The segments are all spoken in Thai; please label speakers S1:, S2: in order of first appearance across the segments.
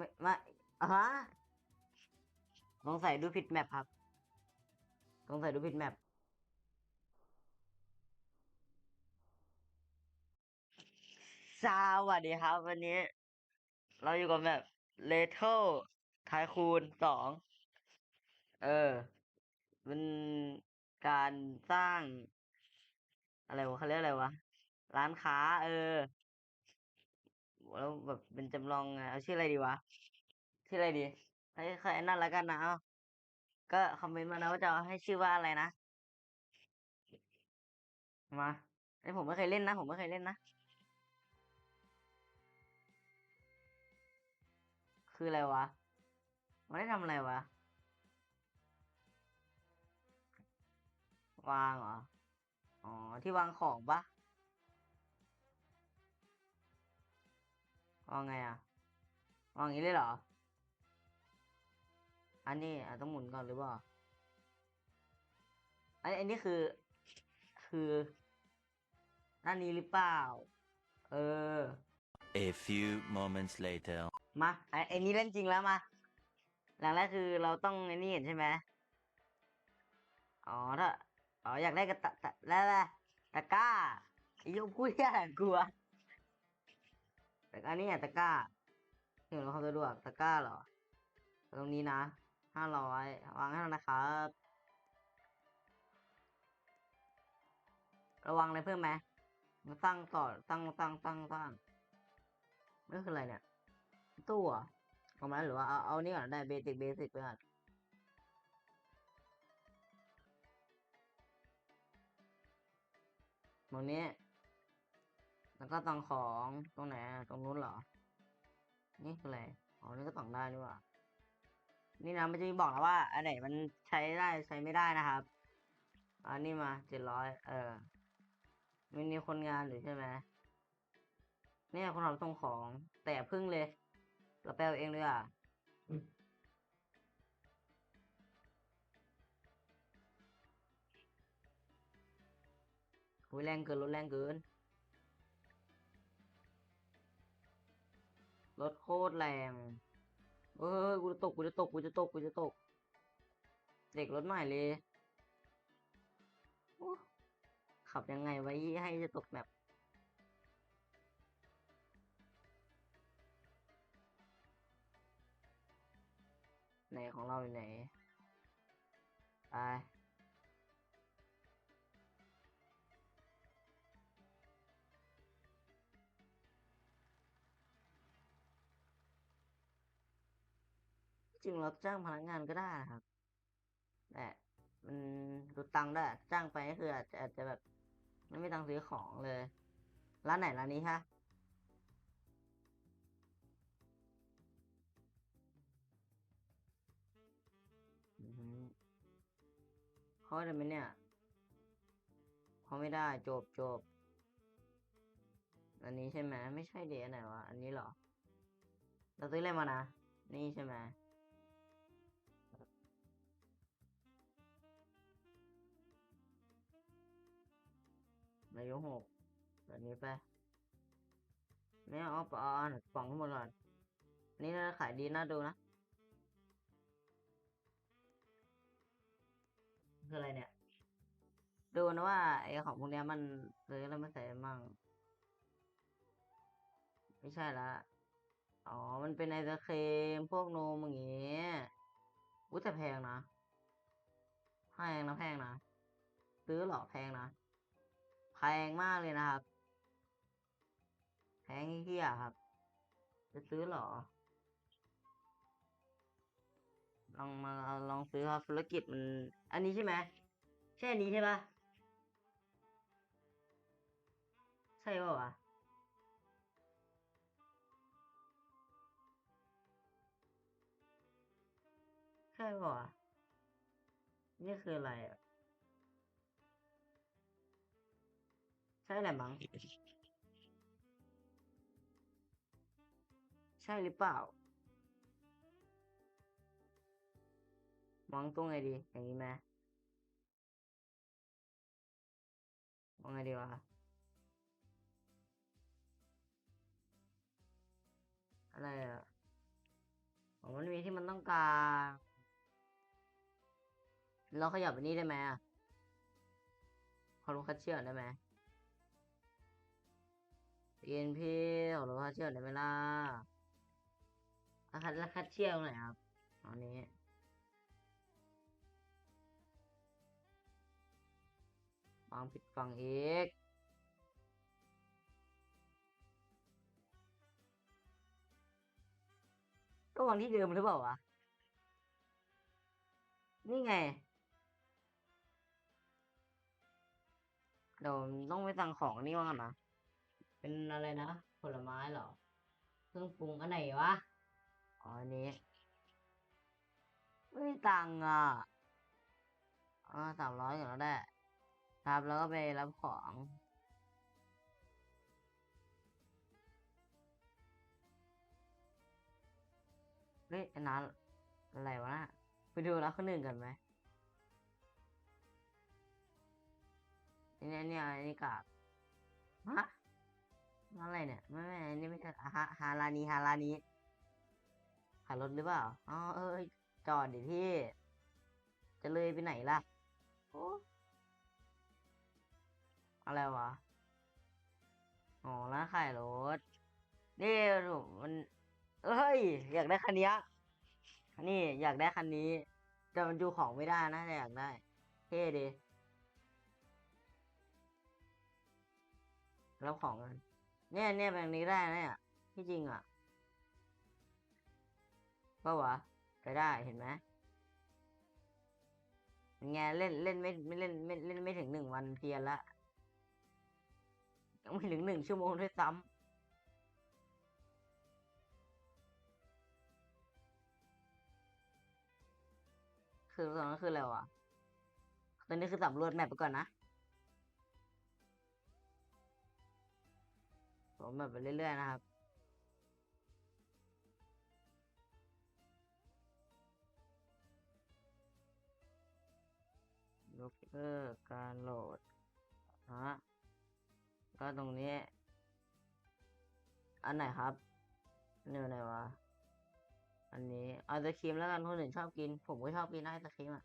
S1: ไม่ไม่อะฮะสงสัยดูผิดแมปครับสงสัยดูผิดแมปสวัสดีครับ วันนี้ เราอยู่กับแบบเลเทลไทคูนสองเออเป็นการสร้าง อะไรวะเขาเรียกอะไรวะ ร้านค้า เออ แล้วแบบเป็นจำลองไงเอาชื่ออะไรดีวะ ชื่ออะไรดีให้ใครนั่นแล้วกันนะเอาก็คอมเมนต์มานะว่าจะเอาให้ชื่อว่าอะไรนะ มาไอผมไม่เคยเล่นนะ ผมไม่เคยเล่นนะ คืออะไรวะมันได้ทำอะไรวะ วางเหรอ อ๋อ ที่วางของปะ วางไงอะวางอย่างนี้เลยเหรอ อันนี้อะต้องหมุนก่อนหรือเปล่า อันอันนี้คือ คือด้านนี้หรือเปล่า เออ
S2: A few moments later.
S1: มาไอ้ไอ้นี้เล่นจริงแล้วมาอย่างแรกคือเราต้องไอ้นี่เห็นใช่ไหมอ๋อถ้าอ๋ออยากได้กระตะตะแล้วแหละตะกร้าไอ้ยกพูดยากกลัว แต่อันนี้อะตะกร้าเห็นเราเขาสะดวกตะกร้าเหรอ ตรงนี้นะห้าร้อยวางให้แล้วนะครับ ระวังอะไรเพิ่มไหมมาตั้งต่อตั้งตั้งตั้งตั้งนี่คืออะไรเนี่ยตู้เหรอเอามาหรือว่าเอาเอานี่ก่อนได้เบสิกเบสิกไปก่อนตรงนี้ แล้วก็ตังของตรงไหนอะตรงนู้นเหรอ นี่คืออะไรอ๋อนี่ก็ต่องได้นี่หว่านี่นะมันจะมีบอกนะว่าอันไหนมันใช้ได้ใช้ไม่ได้นะครับอันนี้มาเจ็ดร้อยเออมันมีคนงานอยู่ใช่ไหมเนี่ยคนรับส่งของ แต่อย่าพึ่งเลย เราไปเอาเองเลยอะโอ้ยแรงเกินรถแรงเกิน รถโคตรแรงเอ้ยกูจะตกกูจะตกกูจะตกกูจะตก เด็กรถใหม่เลยขับยังไงไว้ให้จะตกแบบไหนของเราอยู่ไหนไป จริงเราจ้างพนักงานก็ได้นะครับแต่มันดูตังค์ได้จ้างไปก็คืออาจจะอาจจะแบบไม่มีตังค์ซื้อของเลย ร้านไหนร้านนี้ฮะอือหือเขาได้ไหมเนี่ยเขาไม่ได้จบจบ อันนี้ใช่ไหมไม่ใช่เดอันไหนวะ อันนี้เหรอ เราซื้ออะไรมานะ นี่ใช่ไหม นายกหกแบบนี้ไปไม่เอาเอาเอาเอากล่องทั้งหมดก่อนอันนี้น่าจะขายดีน่าดูนะคืออะไรเนี่ย ดูนะว่าไอ้ของพวกเนี้ยมันซื้อแล้วมันใส่มั่งไม่ใช่ละอ๋อ มันเป็นไอศครีมพวกนมอย่างเงี้ยอุ้ยแต่แพงนะแพงนะแพงนะซื้อหรอแพงนะ แพงมากเลยนะครับ แพงเฮี้ยครับ จะซื้อหรอ ลองมาลองซื้อครับธุรกิจมัน อันนี้ใช่ไหมใช่อันนี้ใช่ปะใช่ป่าวะใช่ป่าวะนี่คืออะไรอะ ช่แหละมั้ง ใช่หรือเปล่า มองตรงไงดี อย่างนี้ไหมมองไงดีวะ อะไรอะอ๋อมันมีที่มันต้องการ เราขยับไปนี่ได้ไหมอะขอรู้คัดเชื่อได้ไหม ENP ขอรู้คัดเชือกได้ไหมล่ะอะคัดแล้วคัดเชือกหน่อยครับอันนี้วางผิดฝั่งอีกก็วางที่เดิมหรือเปล่าวะ นี่ไงเดี๋ยวต้องไปสั่งของนี่ว่ากันนะ เป็นอะไรนะ ผลไม้เหรอ เครื่องปรุงอันไหนวะ อ๋ออันนี้ ไม่มีตังค์อะอ่าสามร้อยก่อนแล้วได้ครับแล้วก็ไปรับของเฮ้ยอันนั้นอะไรวะน่ะไปดูแล้วคนอื่นกันไหมอันนี้อันนี้อันนี้กากฮะ อะไรเนี่ยไม่ไม่อันนี้ไม่ใช่ฮาฮารานีฮารานีขายรถหรือเปล่าอ๋อเออจอดดิพี่ จะเลยไปไหนล่ะโอ้อะไรวะอ๋อร้านขายรถนี่มันเอ้ย อยากได้คันนี้นี่อยากได้คันนี้ แต่มันดูของไม่ได้นะแต่อยากได้เท่ดีรับของกัน เนี่ยเนี่ยแบบนี้ได้นะเนี่ยที่จริงอะก็วะไปได้เห็นไหมเป็นไงเล่นเล่นไม่ไม่เล่นไม่เล่นไม่ถึงหนึ่งวันเพียนละยังไม่ถึงหนึ่งชั่วโมงด้วยซ้ำคือตอนนั้นคืออะไรวะตอนนี้คือสำรวจแมปไปก่อนนะ ผมแบบไปเรื่อยๆนะครับยกเลิกการโหลดฮะก็ตรงนี้ อันไหนครับอันนี้อันไหนวะ อันนี้ไอศครีมแล้วกันคนอื่นชอบกิน ผมก็ชอบกินไอศครีมอะ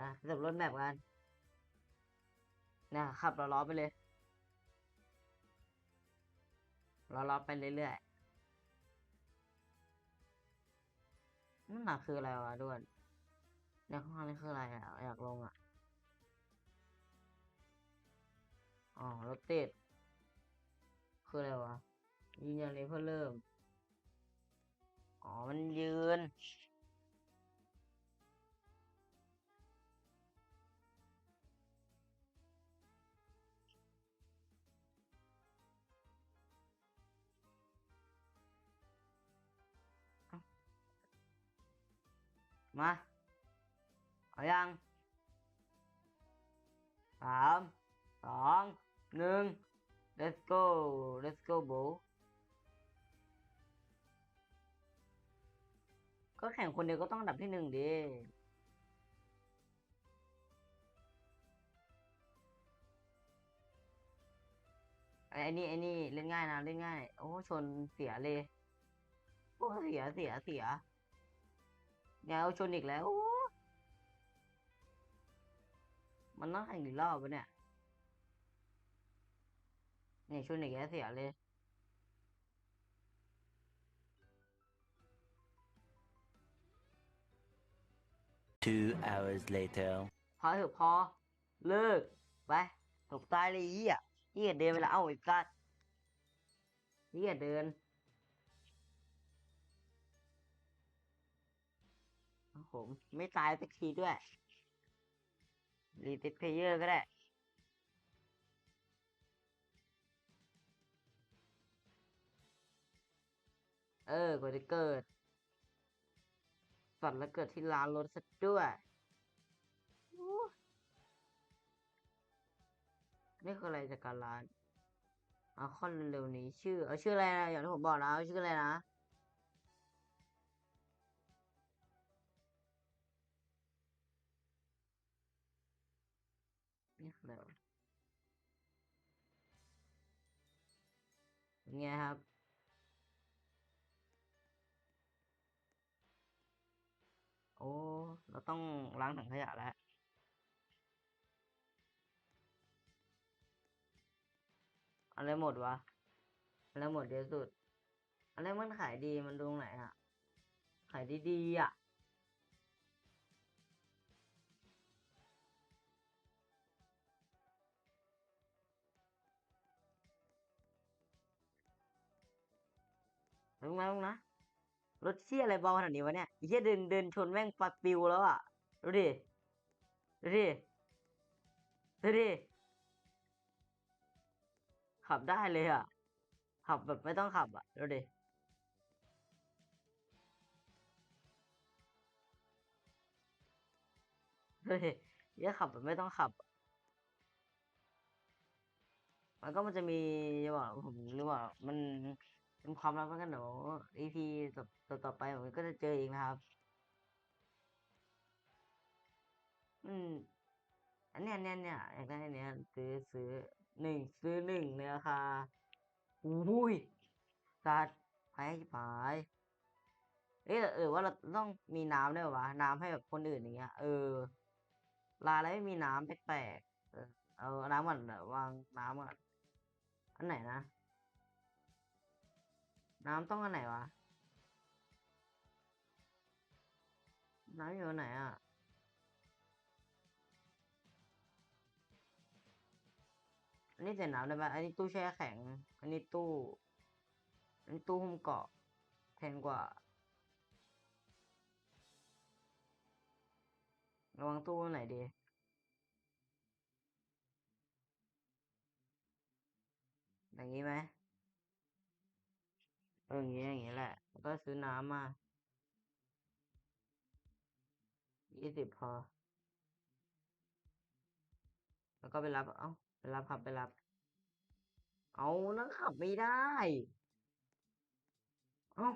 S1: นะสำรวจแบบกันนี่ยขับล้อๆไปเลย ล้อไปเรื่อยๆนั่นน่ะคืออะไรวะด้วนเนี่ยข้างล่างนี่คืออะไรอะอยากลงอะ อ๋อรถติด คืออะไรวะยืนยันเลยเพื่อเริ่ม อ๋อ มันยืน มาเอายังสามสองหนึ่ง let's go let's go bro ก็แข่งคนเดียวก็ต้องอันดับที่หนึ่งดิไอ้ไอ้นี่ไอ้นี่เล่นง่ายนะเล่นง่าย โอ้ชนเสียเลยโอ้เสียเสียเสีย แนวชนอีกแล้วโอ้มันต้องแข่งอีกรอบปะเนี่ย นี่ชนอีกแล้วเสียเลย
S2: Two hours later.
S1: พอเถอะพอ เลิก ไปตกตายเลยอีอะนี่เดินไปแล้วเอ้าไอ้กัดนี่เดิน โอ้โหไม่ตายสักทีด้วยรีติดเพลเยอร์ก็ได้ เออกว่าจะเกิดฝันแล้วเกิดที่ร้านรถซะด้วยนี่คืออะไรจากการร้านเอาข้อเร็วๆนี้ชื่อ เอาชื่ออะไรนะอย่างที่ผมบอกนะเอาชื่ออะไรนะ เงี้ยครับ โอ้ เราต้องล้างถังขยะแล้วอะไรหมดวะอะไรหมดเยอะสุดอะไรมันขายดีมันตรงไหนอะขายดีๆอะ ลงนะลงนะรถเชี่ยอะไรเบาขนาดนี้วะเนี่ยเชี่ยเดินเดินชนแม่งปัดปิวแล้วอะดูดิดูดิดูดิขับได้เลยอะ ขับแบบไม่ต้องขับอะดูดิเหี้ยขับแบบไม่ต้องขับ มันก็มันจะมีจะบอกผมหรือว่ามัน เป็นความลับแล้วกันเดี๋ยว EP ต่อต่อไปผมก็จะเจอเองนะครับ อืม อันเนี้ยเนี้ยเนี่ยอยากได้เนี้ยซื้อซื้อหนึ่งซื้อหนึ่งในราคาอุ้ยสัตว์แพงชิบหายเอ้ยเออว่าเราต้องมีน้ำด้วยวะน้ำให้แบบคนอื่นอย่างเงี้ย เออลาแล้วไม่มีน้ำแปลกๆเออเอาน้ำก่อนเดี๋ยววางน้ำก่อนอันไหนนะ น้ำต้องอันไหนวะ น้ำอยู่ไหนอะ อันนี้ใส่น้ำได้ไหมอันนี้ตู้แช่แข็ง อันนี้ตู้ อันนี้ตู้หุ้มเกาะแพงกว่า ระวังตู้ไหนดีอย่างนี้ไหม อย่างนี้อย่างนี้แหละแล้วก็ซื้อน้ำมายี่สิบพอ แล้วก็ไปรับ เอ้า ไปรับครับไปรับ เอานั่งขับไม่ได้ เอ้า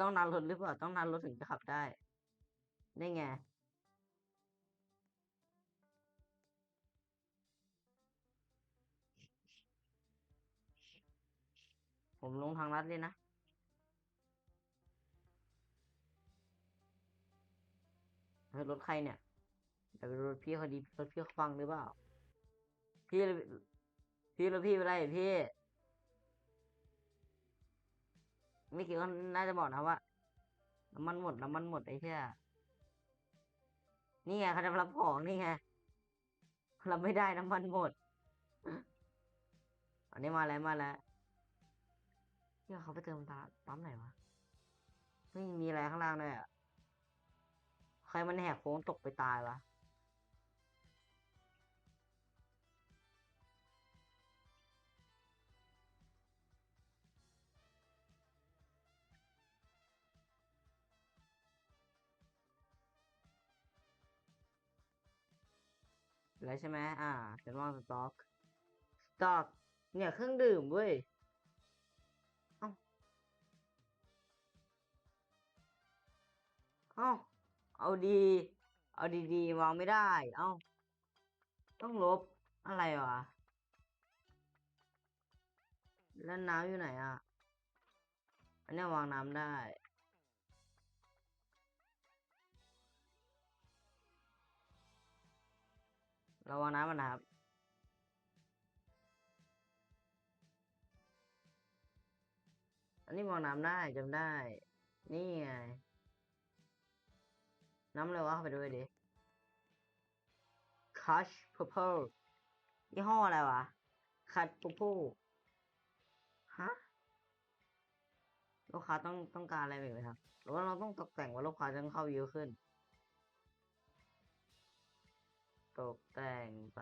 S1: ต้องนันรถหรือเปล่า ต้องนันรถถึงจะขับได้ ได้ไง ผมลงทางลัดเลยนะ เฮ้ยรถใครเนี่ยเดี๋ยวไปดูรถพี่เขาดีรถพี่เขาฟังหรือเปล่า พี่พี่รถพี่เป็นไรพี่ ไม่คิดว่าน่าจะบอกนะว่าน้ำมันหมดน้ำมันหมดไอ้เหี้ยนี่ไงเขาจะรับของนี่ไงรับไม่ได้น้ำมันหมด อันนี้มาแล้วมาแล้ว เนี่ยเขาไปเติมตาปั๊มไหนวะไม่มีอะไรข้างล่างด้วยอะใครมันแหกโค้งตกไปตายวะแล้วใช่ไหมอ่าฉันวางสต็อกสต็อก เนี่ยเครื่องดื่มเว้ย อ้าเอาดี เอาดีๆวางไม่ได้ เอ้า ต้องลบอะไรวะ แล้วน้ำอยู่ไหนอะ อันนี้วางน้ำได้ เราวางน้ำมันนะครับอันนี้วางน้ำได้จำได้ นี่ไง น้ำอะไรวะไปด้วยดิ Crush Purple ยี่ห้ออะไรวะ Crush Purple ฮะลูกค้าต้องต้องการอะไรอีกไหมครับ หรือว่าเราต้องตกแต่งว่าลูกค้าจะเข้าเยอะขึ้น ตกแต่งไป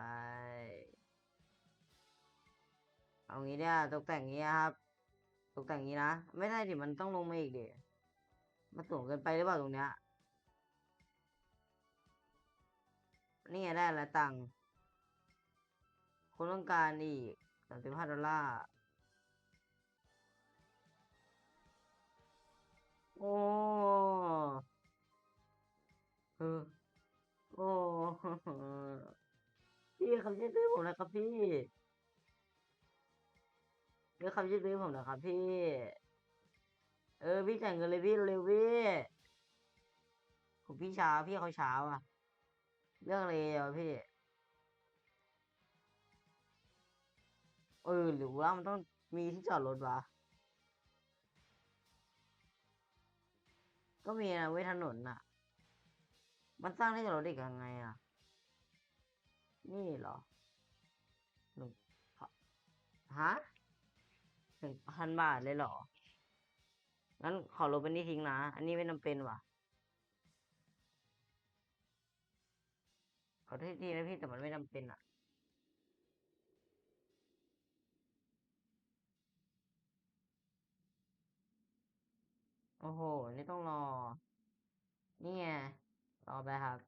S1: เอางี้เนี่ยตกแต่งงี้ครับ ตกแต่งงี้นะ ไม่ได้ดิมันต้องลงมาอีกดิมันสูงเกินไปหรือเปล่าตรงเนี้ย นี่ได้แล้วตังค์คุณต้องการอีกสามสิบห้าดอลลาร์ โอ้เออโอ้พี่คำช่วยซื้อผมนะครับพี่เดี๋ยวคำช่วยซื้อผมนะครับพี่ เออ พี่จ่ายเงินเลยพี่เร็วพี่ผมพี่เช้าพี่เขาเช้าอะ เรื่องอะไรอะพี่เออหรือว่ามันต้องมีที่จอดรถวะก็มีนะไว้ถนนน่ะ มันสร้างที่จอดรถอีกยังไงอะ นี่เหรอหนึ่งพันฮะหนึ่งพันบาทเลยเหรองั้นขอลบอันนี้ทิ้งนะ อันนี้ไม่จำเป็นว่ะ ขอโทษทีนะพี่แต่มันไม่จำเป็นอะ โอ้โห นี่ต้องรอ นี่ไงรอไปครับ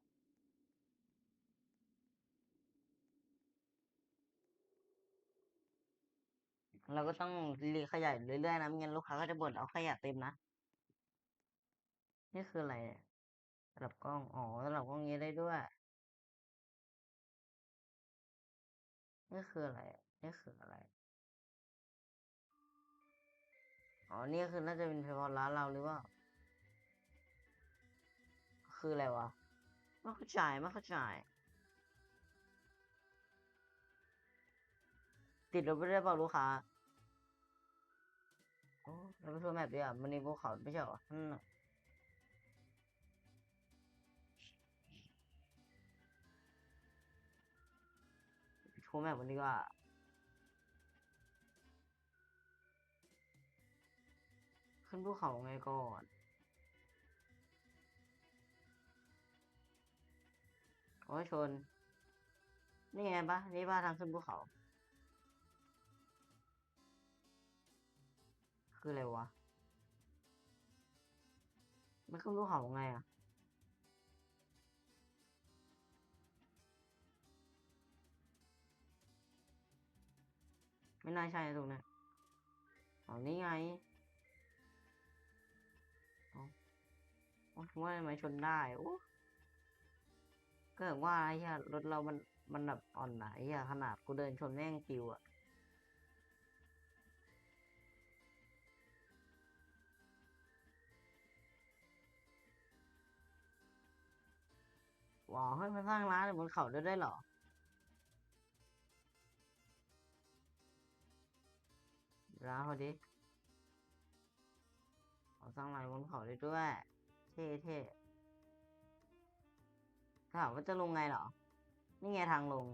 S1: เราก็ต้องรีขยายเรื่อยๆนะไม่งั้นลูกค้าก็จะบ่นเอาขยะเต็มนะ นี่คืออะไรเนี่ยระดับกล้อง อ๋อระดับกล้องนี้ได้ด้วย นี่คืออะไร นี่คืออะไร อ๋อ นี่คือน่าจะเป็นเฉพาะร้านเราหรือว่า คืออะไรวะ ไม่เข้าใจไม่เข้าใจ ติดรถไปได้เปล่าลูกค้า โอ้เราไปทัวร์แมปดีกว่ามันในภูเขาไม่ใช่หรอ วร์แมปกันดีกว่าขึ้นภูเขาไงก่อนโอ้ยชน นี่ไงปะนี่ปะทางขึ้นภูเขา คืออะไรวะ มันขึ้นภูเขาไงอะ ไม่น่าใช่นะตรงเนี้ยอ๋อนี่ไงเอ๋อโอ้ว่าทำไมชนได้โอ้ก็แบบว่าไอ้เหี้ยรถเรามันมันแบบอ่อนไหนเหี้ยขนาดกูเดินชนแม่งปิวอะว้าวเฮ้ยมันสร้างร้านบนเขาได้ด้วยเหรอ ร้านเขาดิขาสร้างร้านบนเขาได้ด้วย เท่เท่ถามว่าจะลงไงเหรอ นี่ไงทางลง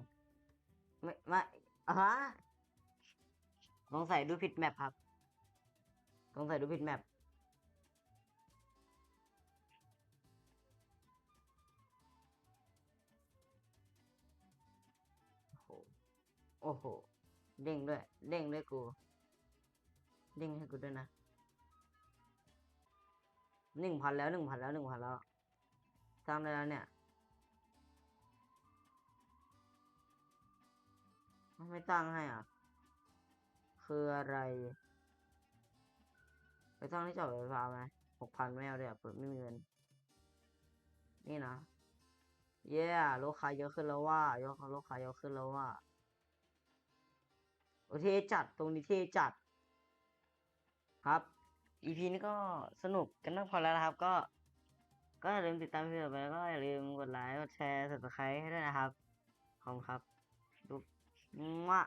S1: ไม่ไม่อะฮะสงสัยดูผิดแมปครับสงสัยดูผิดแมปโอ้โหโอ้โหเด้งด้วย เด้งด้วยกู เด้งให้กูด้วยนะหนึ่งพันแล้วหนึ่งพันแล้วหนึ่งพันแล้วสร้างได้แล้วเนี่ยไม่ตั้งให้อะ คืออะไร ไปตั้งที่จอดไฟฟ้าไหมหกพันไม่เอาเดี๋ยวเปิดไม่มีเงิน นี่นะ เย้ลูกค้าเยอะขึ้นแล้วว่ายกลูกค้าเยอะขึ้นแล้วว่าโอเทจัดตรงนี้เทจัด ครับ EP นี้ก็สนุกกันมากพอแล้วนะครับ ก็ ก็อย่าลืมติดตามพี่ต่อไปแล้วก็อย่าลืมกดไลค์กดแชร์ subscribe ให้ด้วยนะครับขอบคุณครับดูมะ